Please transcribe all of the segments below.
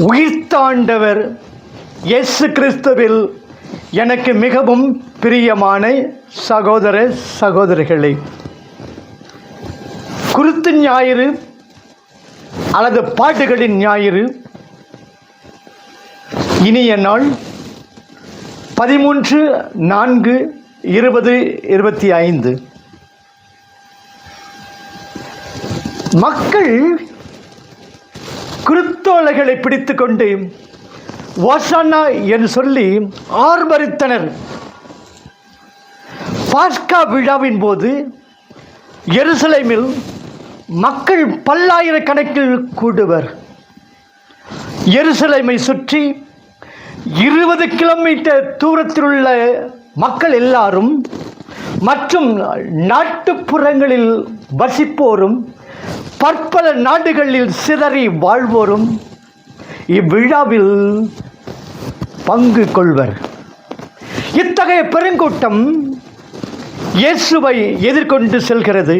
உயிர்த்தாண்டவர் இயேசு கிறிஸ்துவில் எனக்கு மிகவும் பிரியமான சகோதர சகோதரிகளே குருத்து ஞாயிறு அல்லது பாட்டுகளின் ஞாயிறு இனிய நாள் பதிமூன்று நான்கு இருபது இருபத்தி ஐந்து. மக்கள் குருத்தோலைகளை பிடித்துக்கொண்டு ஓசானா என்று சொல்லி ஆர்ப்பரித்தனர் பாஸ்கா விழாவின் போது எருசலேமில் மக்கள் பல்லாயிரக்கணக்கில் கூடுவர். எருசலேமை சுற்றி இருபது கிலோமீட்டர் தூரத்தில் உள்ள மக்கள் எல்லாரும் மற்றும் நாட்டுப்புறங்களில் வசிப்போரும் பற்பல நாடுகளில் சிதறி வாழ்வோரும் இவ்விழாவில் பங்கு கொள்வர். இத்தகைய பெருங்கூட்டம் இயேசுவை எதிர்கொண்டு செல்கிறது.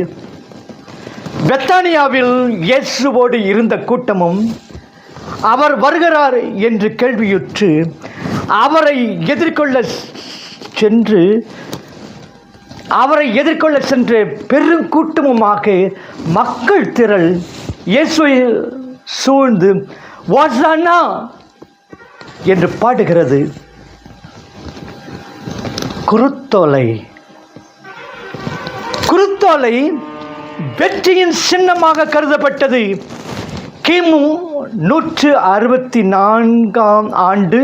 பெத்தானியாவில் இயேசுவோடு இருந்த கூட்டமும் அவர் வருகிறார் என்று கேள்வியுற்று அவரை எதிர்கொள்ள சென்று அவரை எதிர்கொள்ள பெரும் கூட்டுமுமாக மக்கள் திரள் இயேசுவை சூழ்ந்து வாசானா! என்று பாடுகிறது. குருத்தோலை. குருத்தோலை வெற்றியின் சின்னமாக கருதப்பட்டது. கிமு நூற்று அறுபத்தி நான்காம் ஆண்டு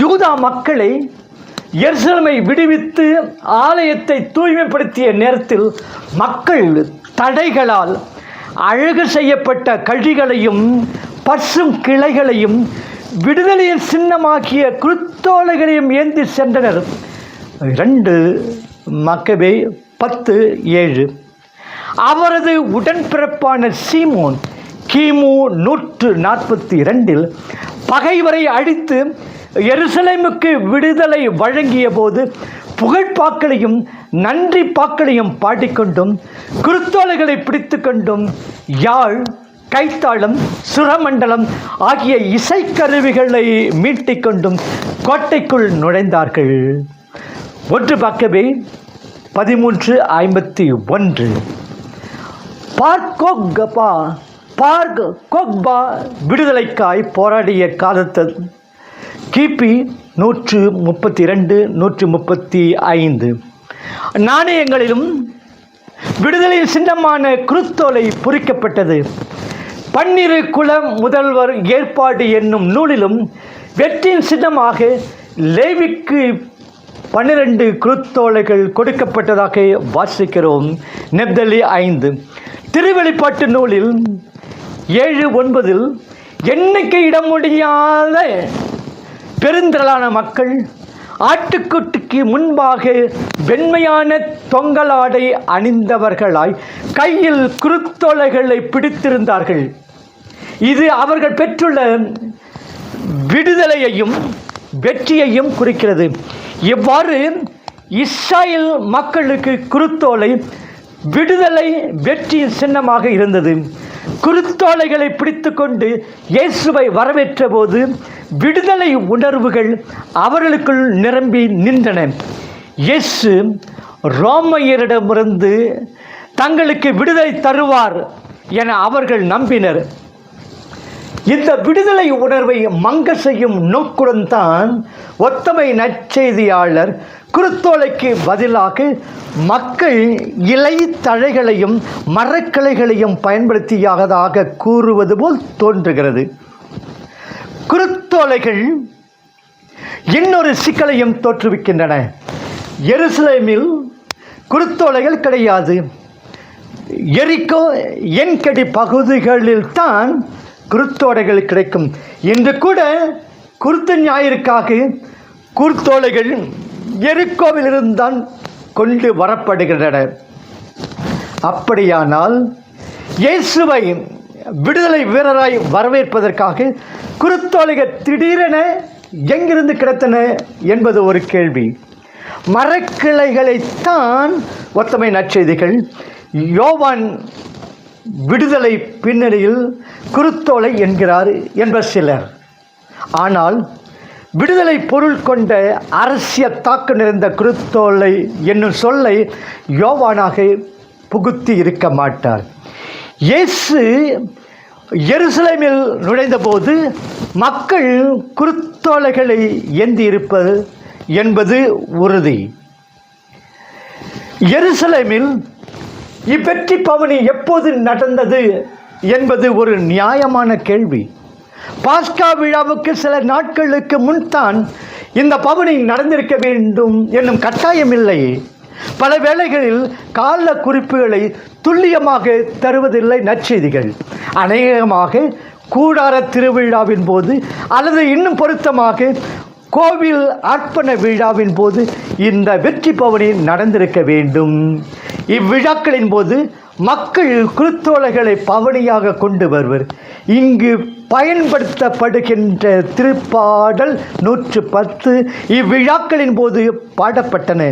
யூதா மக்களை எருசலமை விடுவித்து ஆலயத்தை தூய்மைப்படுத்திய நேரத்தில் மக்கள் தடைகளால் அழகு செய்யப்பட்ட கழிகளையும் பசும் கிளைகளையும் விடுதலையின் சின்னமாக்கிய குருத்தோலைகளையும் ஏந்தி சென்றனர். ரெண்டு மக்கவே பத்து ஏழு. அவரது உடன்பிறப்பான சீமோன் கிமு நூற்று நாற்பத்தி இரண்டில் பகைவரை அழித்து எருசலேமுக்கு விடுதலை வழங்கிய போது புகழ்பாக்களையும் நன்றி பாக்களையும் பாடிக்கொண்டும் குருத்தோலைகளை பிடித்து கொண்டும் யாழ் கைத்தாளம் சுரமண்டலம் ஆகிய இசைக்கருவிகளை மீட்டிக்கொண்டும் கோட்டைக்குள் நுழைந்தார்கள். ஒன்று பக்கவே பதிமூன்று ஐம்பத்தி ஒன்று. பார்க்கோகபா பார்க் கோக்பா விடுதலைக்காய் போராடிய காலத்தில் கிபி நூற்று முப்பத்தி ரெண்டு நூற்று முப்பத்தி ஐந்து. நாணயங்களிலும் விடுதலை சின்னமான குருத்தோலை பொறிக்கப்பட்டது. பன்னிரு குல முதல்வர் ஏற்பாடு என்னும் நூலிலும் வெற்றியின் சின்னமாக லேவிக்கு பன்னிரண்டு குருத்தோலைகள் கொடுக்கப்பட்டதாக வாசிக்கிறோம். நெப்தலி ஐந்து. திருவெளிப்பாட்டு நூலில் ஏழு ஒன்பதில் எண்ணிக்கை இட முடியாத பெருந்திரளான மக்கள் ஆட்டுக்குட்டிக்கு முன்பாக வெண்மையான தொங்கலாடை அணிந்தவர்களாய் கையில் குருத்தொலைகளை பிடித்திருந்தார்கள். இது அவர்கள் பெற்றுள்ள விடுதலையையும் வெற்றியையும் குறிக்கிறது. இவ்வாறு இஸ்ராயல் மக்களுக்கு குருத்தோலை விடுதலை வெற்றியின் சின்னமாக இருந்தது. குருத்தோலைகளை பிடித்துக்கொண்டு இயேசுவை வரவேற்ற போது விடுதலை உணர்வுகள் அவர்களுக்குள் நிரம்பி நின்றன. இயேசு ரோமையரிடமிருந்து தங்களுக்கு விடுதலை தருவார் என அவர்கள் நம்பினர். இந்த விடுதலை உணர்வை மங்க செய்யும் நோக்குடன் தான் ஒத்தமை நற்செய்தியாளர் குருத்தோலைக்கு பதிலாக மக்கள் இலை தழைகளையும் மரக்கிளைகளையும் பயன்படுத்தியாகதாக கூறுவது போல் தோன்றுகிறது. குருத்தோலைகள் இன்னொரு சிக்கலையும் தோற்றுவிக்கின்றன. எருசலேமில் குருத்தோலைகள் கிடையாது. எரிக்கோ என்கடி பகுதிகளில்தான் குருத்தோடைகள் குருத்தோலைகள் கிடைக்கும். இன்று கூட குருத்த ஞாயிற்காக குருத்தோலைகள் எருக்கோவிலிருந்தான் கொண்டு வரப்படுகின்றன. அப்படியானால் இயேசுவை விடுதலை வீரராய் வரவேற்பதற்காக குருத்தோலைகள் திடீரென எங்கிருந்து கிடைத்தன என்பது ஒரு கேள்வி. மரக்கிளைகளைத்தான் ஒத்தமை நற்செய்திகள். யோவான் விடுதலை பின்னணியில் குருத்தோலை என்கிறார் என்பர் சிலர். ஆனால் விடுதலை பொருள் கொண்ட அரசியல் தாக்கு நிறைந்த குருத்தோலை என்னும் சொல்லை யோவானாக புகுத்தி இருக்க மாட்டார். இயேசு எருசலேமில் நுழைந்தபோது மக்கள் குருத்தோலைகளை ஏந்தி இருப்பது என்பது உறுதி. எருசலேமில் இவ்வெற்றி பவனி எப்போது நடந்தது என்பது ஒரு நியாயமான கேள்வி. பாஸ்கா விழாவுக்கு சில நாட்களுக்கு முன்தான் இந்த பவனி நடந்திருக்க வேண்டும் என்னும் கட்டாயமில்லை பல வேளைகளில் கால குறிப்புகளை துல்லியமாக தருவதில்லை நற்செய்திகள். அநேகமாக கூடார திருவிழாவின் போது அல்லது இன்னும் பொருத்தமாக கோவில் அர்ப்பண விழாவின் போது இந்த வெற்றி பவனி நடந்திருக்க வேண்டும். இவ்விழாக்களின் போது மக்கள் குருத்தோலைகளை பவனியாக கொண்டு வருவர். இங்கு பயன்படுத்தப்படுகின்ற திருப்பாடல் நூற்று பத்து இவ்விழாக்களின் போது பாடப்பட்டன.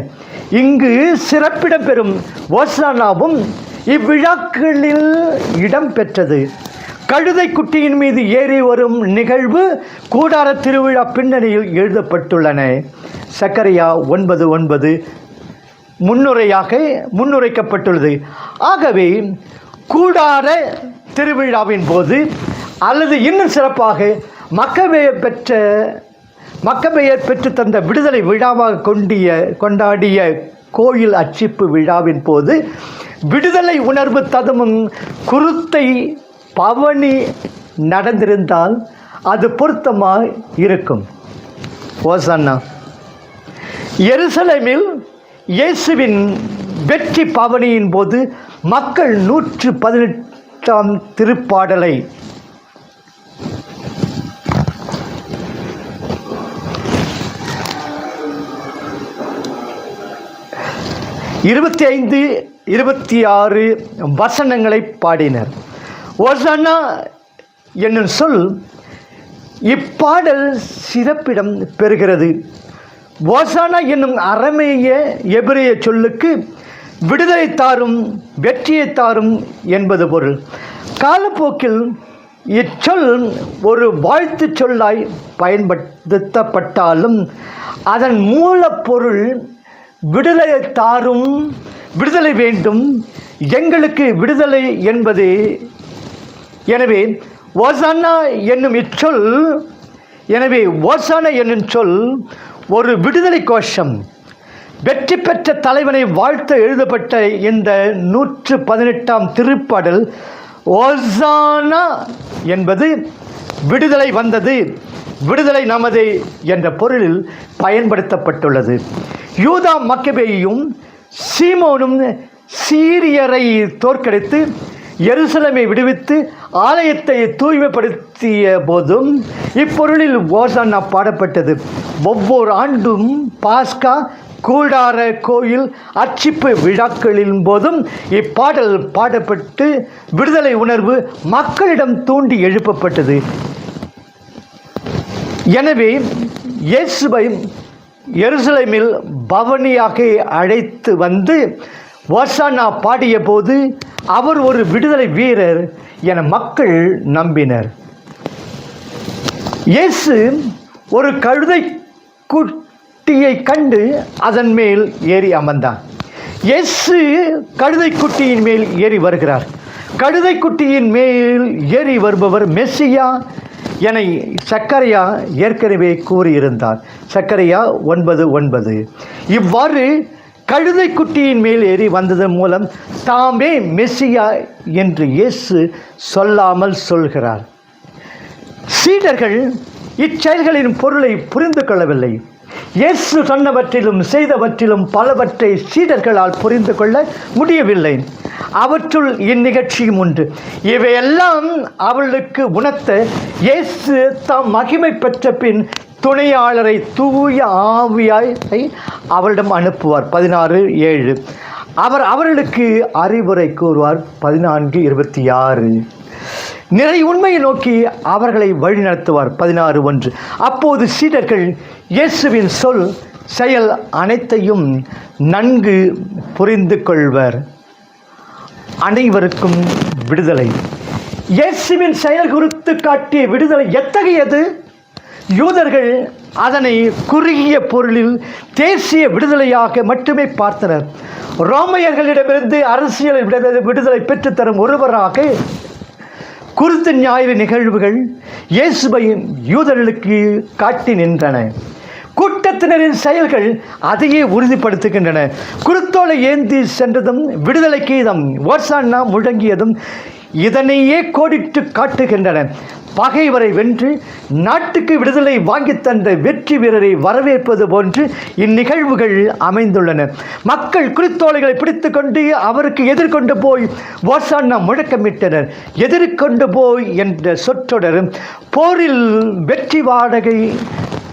இங்கு சிறப்பிடம் பெறும் ஓசானாவும் இவ்விழாக்களில் இடம்பெற்றது கழுதை குட்டியின் மீது ஏறி வரும் நிகழ்வு கூடார திருவிழா பின்னணியில் எழுதப்பட்டுள்ளன. சக்கரையா ஒன்பது ஒன்பது முன்னுரையாக முன்னுரைக்கப்பட்டுள்ளது. ஆகவே கூடார திருவிழாவின் போது அல்லது இன்னும் சிறப்பாக மக்கவையை பெற்ற மக்கபெயர் பெற்று தந்த விடுதலை விழாவாக கொண்டிய கொண்டாடிய கோயில் அச்சிப்பு விழாவின் போது விடுதலை உணர்வு ததுமும் குருத்தை பவனி நடந்திருந்தால் அது பொருத்தமாக இருக்கும். ஓசன்னா எருசலேமில் இயேசுவின் வெற்றி பவனியின் போது மக்கள் நூற்று பதினெட்டாம் திருப்பாடலை இருபத்தி ஐந்து இருபத்தி ஆறு வசனங்களை பாடினர். ஒசனா என்னும் சொல் இப்பாடல் சிறப்பிடம் பெறுகிறது. ஓசானா என்னும் அறமைய எபிரேய சொல்லுக்கு விடுதலை தாரும் வெற்றியை தாரும் என்பது பொருள். காலப்போக்கில் இச்சொல் ஒரு வாழ்த்துச் சொல்லாய் பயன்படுத்தப்பட்டாலும் அதன் மூலப்பொருள் விடுதலை தாரும் விடுதலை வேண்டும் எங்களுக்கு விடுதலை என்பதே எனவே ஓசானா என்னும் இச்சொல் எனவே ஓசானா என்னும் சொல் ஒரு விடுதலை கோஷம். வெற்றி பெற்ற தலைவனை வாழ்த்த எழுதப்பட்ட இந்த நூற்று பதினெட்டாம் திருப்பாடல் ஒசானா என்பது விடுதலை வந்தது விடுதலை நமது என்ற பொருளில் பயன்படுத்தப்பட்டுள்ளது. யூதா மக்கபேயும் சீமோனும் சீரியரை தோற்கடித்து எருசலமை விடுவித்து ஆலயத்தை தூய்மைப்படுத்திய போதும் இப்பொருளில் ஓசானா பாடப்பட்டது. ஒவ்வொரு ஆண்டும் பாஸ்கா கூடார கோயில் அச்சிப்பு விழாக்களின் போதும் இப்பாடல் பாடப்பட்டு விடுதலை உணர்வு மக்களிடம் தூண்டி எழுப்பப்பட்டது. எனவே இயேசுவை எருசலேமில் பவனியாக அழைத்து வந்து ஓசானா பாடிய போது அவர் ஒரு விடுதலை வீரர் என மக்கள் நம்பினர். இயேசு ஒரு கழுதை குட்டியை கண்டு அதன் மேல் ஏறி அமர்ந்தார் இயேசு கழுதை குட்டியின் மேல் ஏறி வருகிறார். கழுதை குட்டியின் மேல் ஏறி வருபவர் மெஸ்ஸியா என சக்கரையா ஏற்கனவே கூறியிருந்தார். சக்கரையா ஒன்பது ஒன்பது. இவ்வாறு கழுதை குட்டியின் மேல் ஏறி வந்ததன் மூலம் தாமே மெஸ்ஸியா என்று இயேசு சொல்லாமல் சொல்கிறார். சீடர்கள் இச்செயல்களின் பொருளை புரிந்து கொள்ளவில்லை. இயேசு சொன்னவற்றிலும் செய்தவற்றிலும் பலவற்றை சீடர்களால் புரிந்து கொள்ள முடியவில்லை. அவற்றுள் இந்நிகழ்ச்சியும் உண்டு. இவையெல்லாம் அவளுக்கு உணர்த்த இயேசு தாம் மகிமை பெற்ற பின் துணையாளரை தூய ஆவியாய் அவரிடம் அனுப்புவார். பதினாறு ஏழு. அவர் அவர்களுக்கு அறிவுரை கூறுவார். பதினான்கு இருபத்தி ஆறு நிறை உண்மையை நோக்கி அவர்களை வழிநடத்துவார் பதினாறு ஒன்று. அப்போது சீடர்கள் இயேசுவின் சொல் செயல் அனைத்தையும் நன்கு புரிந்து கொள்வர். அனைவருக்கும் விடுதலை. இயேசுவின் செயல் குறித்து காட்டிய விடுதலை எத்தகையது? யூதர்கள் அதனை குறுகிய பொருளில் தேசிய விடுதலையாக மட்டுமே பார்த்தனர். ரோமையர்களிடமிருந்து அரசியல் விடுதலை விடுதலை பெற்றுத்தரும் ஒருவராக குருத்து ஞாயிறு நிகழ்வுகள் இயேசுபையின் யூதர்களுக்கு காட்டி நின்றன. கூட்டத்தினரின் செயல்கள் அதையே உறுதிப்படுத்துகின்றன. குருத்தோலை ஏந்தி சென்றதும் விடுதலை கீதம் ஓர்சான்னா முழங்கியதும் இதனையே கோடிட்டு காட்டுகின்றன. பகைவரை வென்று நாட்டுக்கு விடுதலை வாங்கித் தந்த வெற்றி வீரரை வரவேற்பது போன்று இந்நிகழ்வுகள் அமைந்துள்ளன. மக்கள் குறித்தோலைகளை பிடித்துக்கொண்டு அவருக்கு எதிர்கொண்டு போய் ஓசானா முழக்கமிட்டனர். எதிர்கொண்டு போய் என்ற சொற்றொடர் போரில் வெற்றி வாடகை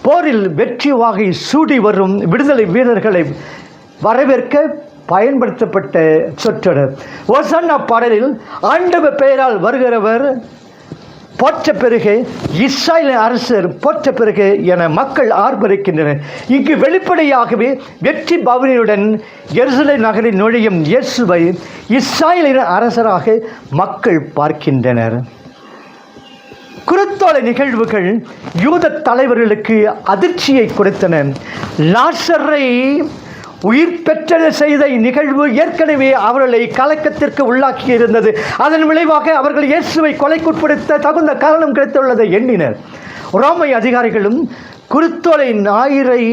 போரில் வெற்றி வாகை சூடி வரும் விடுதலை வீரர்களை வரவேற்க பயன்படுத்தப்பட்ட சொற்றொடர். ஓசன்னா பாடலில் ஆண்டவர் பெயரால் வருகிறவர் போற்ற பிறகு இஸ்ராயல் அரசர் போற்ற பிறகு என மக்கள் ஆர்ப்பரிக்கின்றனர். இங்கு வெளிப்படையாகவே வெற்றி பவனியுடன் எருசலை நகரில் நுழையும் இயேசுவை இஸ்ராயலின் அரசராக மக்கள் பார்க்கின்றனர். குருத்தோலை நிகழ்வுகள் யூத தலைவர்களுக்கு அதிர்ச்சியை கொடுத்தன. லாசரை உயிர் பெற்றது செய்த நிகழ்வு ஏற்கனவே அவர்களை கலக்கத்திற்கு உள்ளாக்கி இருந்தது அதன் விளைவாக அவர்கள் இயேசுவை கொலைக்குட்படுத்த தகுந்த காரணம் கிடைத்துள்ளதை எண்ணினர். ரோமை அதிகாரிகளும் குருத்தோலை ஞாயிறை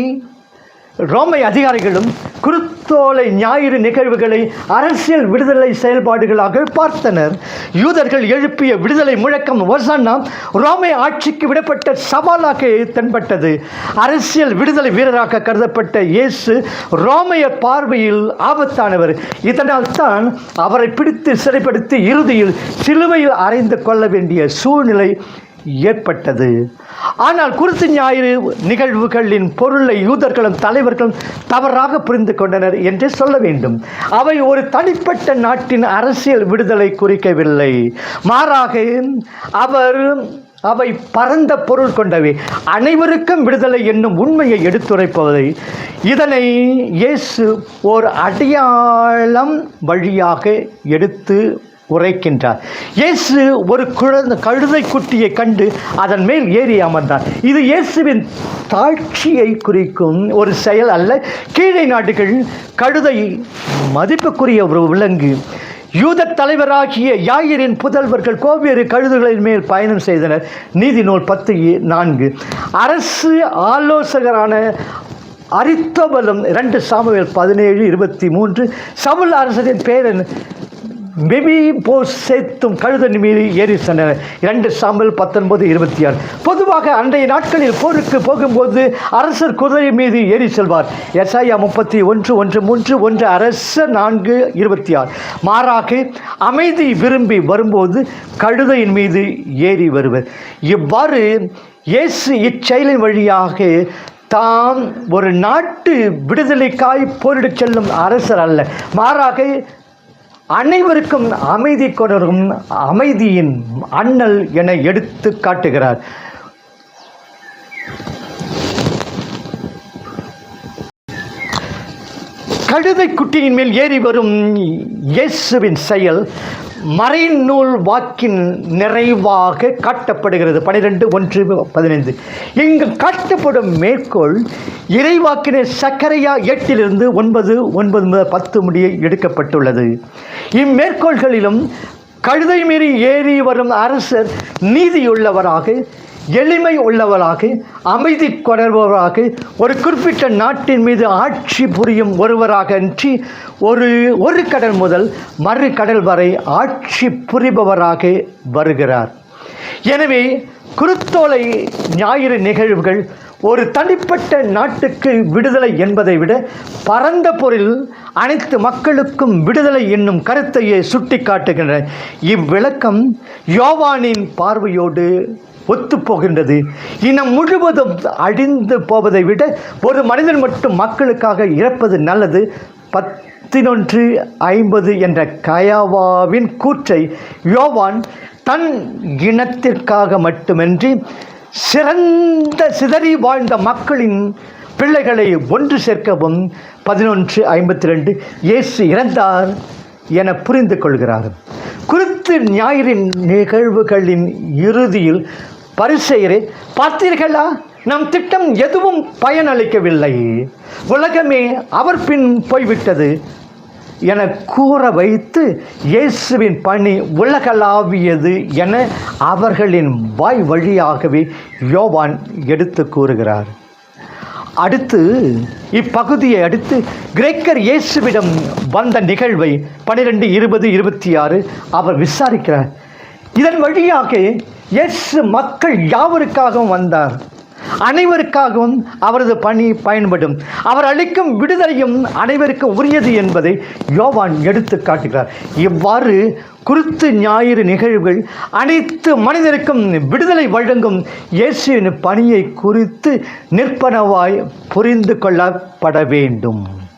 ரோமை அதிகாரிகளும் குருத்தோலை ஞாயிறு நிகழ்வுகளை அரசியல் விடுதலை செயல்பாடுகளாக பார்த்தனர். யூதர்கள் எழுப்பிய விடுதலை முழக்கம் ஒசன்னா ரோமை ஆட்சிக்கு விடப்பட்ட சவாலாக தென்பட்டது. அரசியல் விடுதலை வீரராக கருதப்பட்ட இயேசு ரோமைய பார்வையில் ஆபத்தானவர். இதனால் தான் அவரை பிடித்து சிறைப்படுத்தி இறுதியில் சிலுவையில் அறைந்து கொள்ள வேண்டிய சூழ்நிலை ஏற்பட்டது. ஆனால் குருத்து ஞாயிறு நிகழ்வுகளின் பொருளை யூதர்களும் தலைவர்களும் தவறாக புரிந்து கொண்டனர் என்று சொல்ல வேண்டும். அவை ஒரு தனிப்பட்ட நாட்டின் அரசியல் விடுதலை குறிக்கவில்லை. மாறாக அவர் அவை பரந்த பொருள் கொண்டவை. அனைவருக்கும் விடுதலை என்னும் உண்மையை எடுத்துரைப்பதை இதனை இயேசு ஓர் அடையாளம் வழியாக எடுத்து உரைக்கின்றார். இயேசு ஒரு குழந்தை கழுதை குட்டியை கண்டு அதன் மேல் ஏறி அமர்ந்தார். இது இயேசுவின் தாட்சியை குறிக்கும் ஒரு செயல் அல்ல. கீழே நாடுகள் கழுதை மதிப்புக்குரிய ஒரு விலங்கு. யூத தலைவராகிய யாயிரின் புதல்வர்கள் கோவேறு கழுதுகளின் மேல் பயணம் செய்தனர். நீதி நூல் பத்து நான்கு. அரசு ஆலோசகரான அரித்தபலம் இரண்டு சாமுவேல் பதினேழு இருபத்தி மூன்று. சவுல் அரசரின் பேரன் மெபி போ சேர்த்தும் கழுதன் மீது ஏறி சென்றனர். இரண்டு சாம்பல் பத்தொன்பது இருபத்தி ஆறு. பொதுவாக அன்றைய நாட்களில் போருக்கு போகும்போது அரசர் குதிரை மீது ஏறி செல்வார். எஸ்ஐயா முப்பத்தி ஒன்று ஒன்று மூன்று ஒன்று அரசர் நான்கு இருபத்தி ஆறு. மாறாக அமைதி விரும்பி வரும்போது கழுதையின் மீது ஏறி வருவர். இவ்வாறு இயேசு இச்செயலின் வழியாக தாம் ஒரு நாட்டு விடுதலைக்காய் போரிடச் செல்லும் அரசர் அல்ல. மாறாக அனைவருக்கும் அமைதி கொடரும் அமைதியின் அண்ணல் என எடுத்து காட்டுகிறார். கழுதை குட்டியின் மேல் ஏறி வரும் இயேசுவின் செயல் மறைநூல் வாக்கின் நிறைவாக காட்டப்படுகிறது. பனிரெண்டு ஒன்று பதினைந்து. இங்கு காட்டப்படும் மேற்கோள் இறைவாக்கினர் சக்கரையா எட்டிலிருந்து ஒன்பது ஒன்பது முதல் பத்து முடிய எடுக்கப்பட்டுள்ளது. இம்மேற்கோள்களிலும் கழுதை மீறி ஏறி வரும் அரசர் நீதியுள்ளவராக எளிமை உள்ளவராக அமைதி கொடர்பவராக ஒரு குறிப்பிட்ட நாட்டின் மீது ஆட்சி புரியும் ஒருவராக அன்றி ஒரு ஒரு கடல் முதல் மறு கடல் வரை ஆட்சி புரிபவராக வருகிறார். எனவே குருத்தோலை ஞாயிறு நிகழ்வுகள் ஒரு தனிப்பட்ட நாட்டுக்கு விடுதலை என்பதை விட பரந்த பொருள் அனைத்து மக்களுக்கும் விடுதலை என்னும் கருத்தையே சுட்டிக்காட்டுகின்றன. இவ்விளக்கம் யோவானின் பார்வையோடு ஒத்துப்போகின்றது. இனம் முழுவதும் அழிந்து போவதை விட ஒரு மனிதன் மட்டும் மக்களுக்காக இறப்பது நல்லது. பத்தினொன்று ஐம்பது என்ற கயாவாவின் கூற்றை யோவான் தன் இனத்திற்காக மட்டுமின்றி சிறந்த சிதறி வாழ்ந்த மக்களின் பிள்ளைகளை ஒன்று சேர்க்கவும். பதினொன்று ஐம்பத்தி ரெண்டு இயேசு இறந்தார். என புரிந்து கொள்கிறார்கள். குறித்து ஞாயிறின் நிகழ்வுகளின் இறுதியில் பரிசெயரே பார்த்தீர்களா? நம் திட்டம் எதுவும் பயனளிக்கவில்லை. உலகமே அவர் பின் போய்விட்டது என கூற வைத்து இயேசுவின் பணி உலகளாவியது என அவர்களின் வாய் வழியாகவே யோவான் எடுத்து கூறுகிறார். அடுத்து இப்பகுதியை அடுத்து கிரேக்கர் இயேசுவிடம் வந்த நிகழ்வை பன்னிரெண்டு இருபது இருபத்தி ஆறு அவர் விசாரிக்கிறார். இதன் வழியாக இயேசு மக்கள் யாவருக்காகவும் வந்தார். அனைவருக்காகவும் அவரது பணி பயன்படும். அவர் அளிக்கும் விடுதலையும் அனைவருக்கும் உரியது என்பதை யோவான் எடுத்து காட்டுகிறார். இவ்வாறு குருத்து ஞாயிறு நிகழ்வுகள் அனைத்து மனிதருக்கும் விடுதலை வழங்கும் இயேசுவின் பணியை குறித்து நிற்பனவாய் புரிந்து கொள்ளப்பட வேண்டும்.